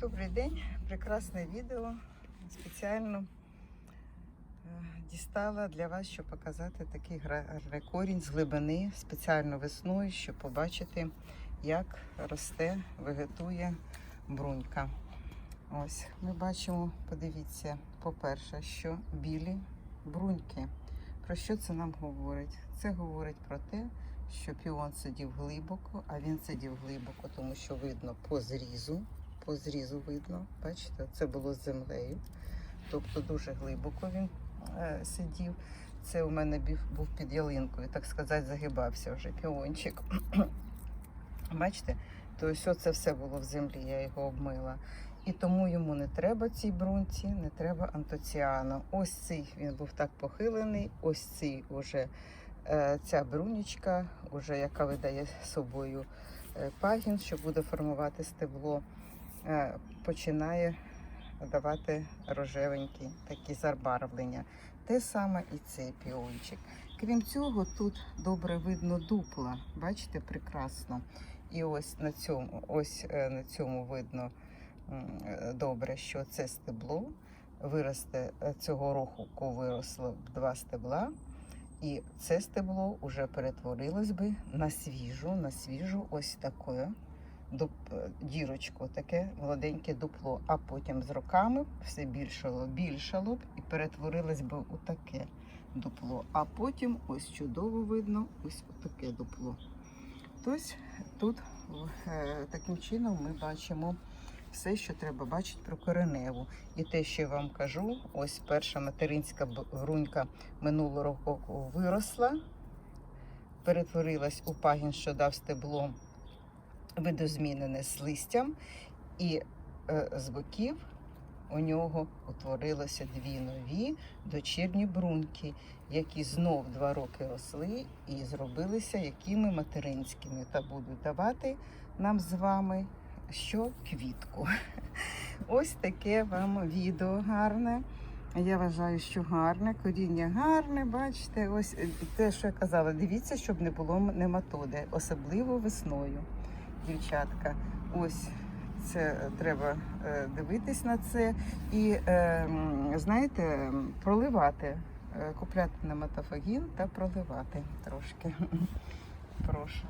Добрий день, прекрасне відео. Спеціально е, дістала для вас, щоб показати такий корінь з глибини, спеціально весною, щоб побачити, як росте, вегетує брунька. Ось ми бачимо, подивіться, по-перше, що білі бруньки. Про що це нам говорить? Це говорить про те, що піон сидів глибоко, а він сидів глибоко, тому що видно по зрізу. По зрізу видно, бачите, це було з землею. Тобто дуже глибоко він е, сидів. Це у мене був, під ялинкою, так сказати, загибався вже піончик. Бачите, то ось це все було в землі, я його обмила. І тому йому не треба цій брунці, не треба антоціану. Ось цей він був так похилений, ось цей уже е, ця брунічка, уже, яка видає собою е, пагін, що буде формувати стебло, починає давати рожевенькі такі забарвлення. Те саме і цей піончик. Крім цього, тут добре видно дупла. Бачите, прекрасно. І ось на цьому, ось е, на цьому видно е, добре, що це стебло. Виросте е, цього року виросло два стебла. І це стебло вже перетворилось би на свіжу, на свіжу ось таке е, дірочку, таке молоденьке дупло, а потім з роками все більшало, більшало б і перетворилось би у таке дупло. А потім ось чудово видно ось таке дупло. Тобто тут е, таким чином ми бачимо все, що треба бачити про кореневу. І те, що я вам кажу, ось перша материнська брунька минулого року виросла, перетворилась у пагін, що дав стебло видозмінене з листям, і е, з боків у нього утворилося дві нові дочірні бруньки, які знов два роки росли і зробилися якими материнськими, та будуть давати нам з вами що квітку. Ось таке вам відео гарне. Я вважаю, що гарне, коріння гарне, бачите, ось е, те, що я казала, дивіться, щоб не було нематоди, особливо весною, дівчатка. Ось це треба е, дивитись на це і, е, знаєте, проливати, е, купляти нематофагін та проливати трошки. Прошу.